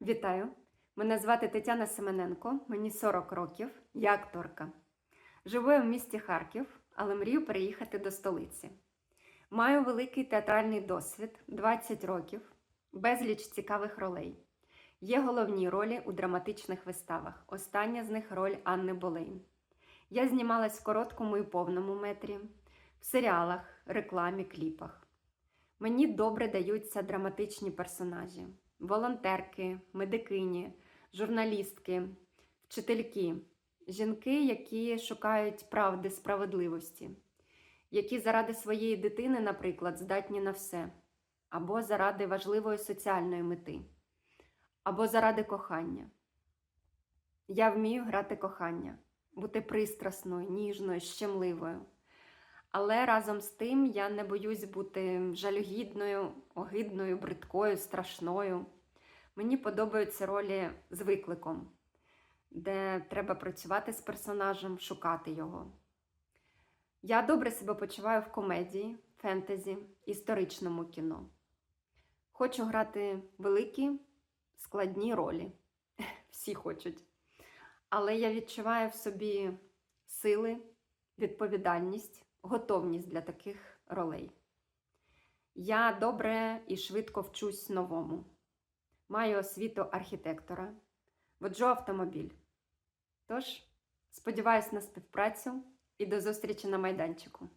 Вітаю! Мене звати Тетяна Семененко, мені 40 років, я акторка. Живу я в місті Харків, але мрію переїхати до столиці. Маю великий театральний досвід 20 років, безліч цікавих ролей. Є головні ролі у драматичних виставах. Остання з них роль Анни Болейн. Я знімалась в короткому і повному метрі, в серіалах, рекламі, кліпах. Мені добре даються драматичні персонажі волонтерки, медикині, журналістки, вчительки, жінки, які шукають правди, справедливості, які заради своєї дитини, наприклад, здатні на все, або заради важливої соціальної мети, або заради кохання. Я вмію грати кохання, бути пристрасною, ніжною, щемливою. Але разом з тим я не боюсь бути жалюгідною, огидною, бридкою, страшною. Мені подобаються ролі з викликом, де треба працювати з персонажем, шукати його. Я добре себе почуваю в комедії, фентезі, історичному кіно. Хочу грати великі, складні ролі. Всі хочуть. Але я відчуваю в собі сили, відповідальність готовність для таких ролей. Я добре і швидко вчусь новому. Маю освіту архітектора, воджу автомобіль. Тож, сподіваюся на співпрацю і до зустрічі на майданчику.